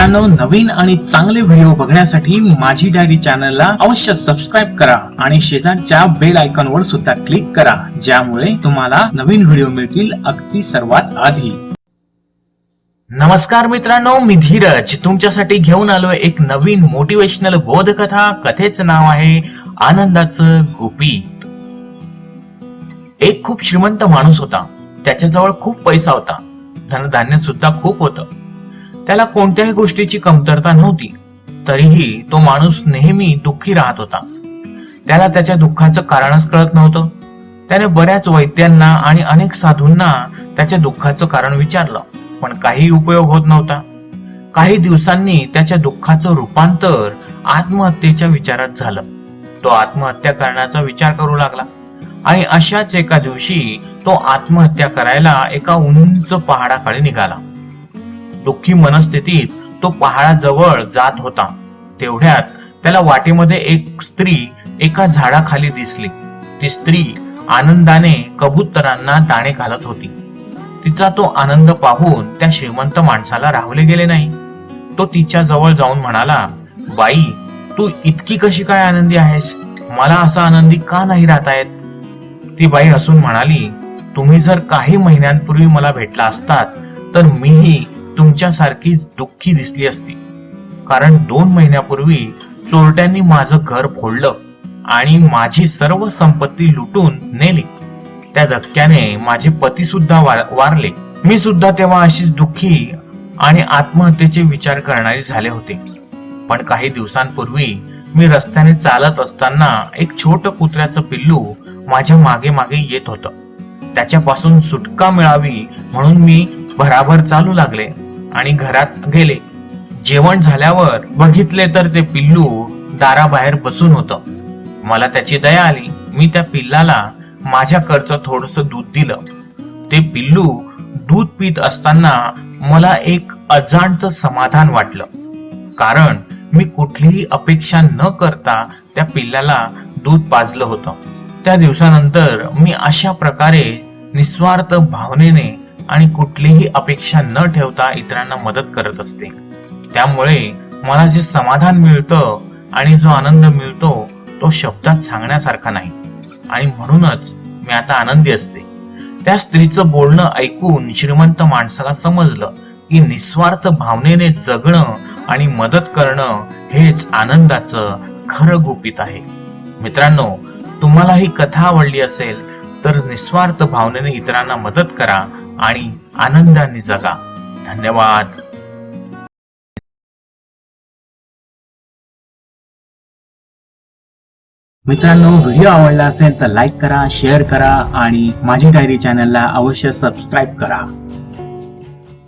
मित्रांनो नवीन आणि चांगले व्हिडिओ बघण्यासाठी माझी डायरी चॅनलला अवश्य सबस्क्राईब करा आणि शेजारच्या बेल आयकॉन वर सुद्धा क्लिक करा ज्यामुळे तुम्हाला नवीन व्हिडिओ मिळतील अगदी सर्वात आधी. नमस्कार मित्रांनो मी धीरज. तुमच्यासाठी घेऊन आलोय एक नवीन मोटिवेशनल बोधकथा. कथेचं नाव आहे आनंदाचं गुपित. एक खूप श्रीमंत माणूस होता. त्याच्याजवळ खूप पैसा होता. धनधान्य सुद्धा खूप होतं. त्याला कोणत्याही गोष्टीची कमतरता नव्हती. तरीही तो माणूस नेहमी दुःखी राहत होता. त्याला त्याच्या दुःखाचं कारणच कळत नव्हतं. त्याने बऱ्याच वैद्यांना आणि अनेक साधूंना त्याच्या दुःखाचं कारण विचारलं पण काही उपयोग होत नव्हता. काही दिवसांनी त्याच्या दुःखाचं रूपांतर आत्महत्येच्या विचारात झालं. तो आत्महत्या करण्याचा विचार करू लागला आणि अशाच एका दिवशी तो आत्महत्या करायला एका उंच पहाडाकडे निघाला. दुःखी मनस्थितीत तो पहाडाजवळ जात होता. तेवढ्यात त्याला वाटेमध्ये एक स्त्री एका झाडाखाली दिसली. ती स्त्री आनंदाने कबुतरांना दाणे घालत होती. तिचा तो आनंद पाहून त्या श्रीमंत माणसाला राहवले गेले नाही. तो तिच्या जवळ जाऊन म्हणाला बाई तू इतकी कशी काय आनंदी आहेस? मला असा आनंदी का नाही राहता येत ती बाई हसून म्हणाली तुम्ही जर काही महिन्यांपूर्वी मला भेटला असतात तर मीही तुमच्यासारखीच दुःखी दिसली असती. कारण दोन महिन्यापूर्वी चोरट्यांनी माझं घर फोडलं आणि माझी सर्व संपत्ती लुटून नेली. त्या धक्क्याने माझे पती सुद्धा वारले. मी सुद्धा तेव्हा अशीच दुःखी आणि आत्महत्येचे विचार करणारी झाले होते. पण काही दिवसांपूर्वी मी रस्त्याने चालत असताना एक छोट कुत्र्याचं पिल्लू माझ्या मागे मागे येत होतं. त्याच्यापासून सुटका मिळावी म्हणून मी भराभर चालू लागले आणि घरात गेले. जेवण झाल्यावर बघितले तर ते पिल्लू दाराबाहेर बसून होतं. मला त्याची दया आली. मी त्या पिल्लाला माझ्याकडचं थोडस दूध दिलं. ते पिल्लू दूध पित असताना मला एक अजाणत समाधान वाटलं. कारण मी कुठलीही अपेक्षा न करता त्या पिल्लाला दूध पाजलं होतं. त्या दिवसानंतर मी अशा प्रकारे निस्वार्थ भावनेने आणि कुठलीही अपेक्षा न ठेवता इतरांना मदत करत असते. त्यामुळे मला जे समाधान मिळतं आणि जो आनंद मिळतो तो शब्दात सांगण्यासारखा नाही. आणि म्हणूनच मी आता आनंदी असते. त्या स्त्रीचं बोलणं ऐकून श्रीमंत माणसाला समजलं की निस्वार्थ भावनेने जगणं आणि मदत करणं हेच आनंदाचं खरं गुपित आहे. मित्रांनो तुम्हाला ही कथा आवडली असेल तर निस्वार्थ भावनेने इतरांना मदत करा आणि आनंदाने जगा. धन्यवाद. मित्रांनो व्हिडिओ आवडला असेल तर लाईक करा शेअर करा आणि माझी डायरी चॅनलला अवश्य सबस्क्राईब करा.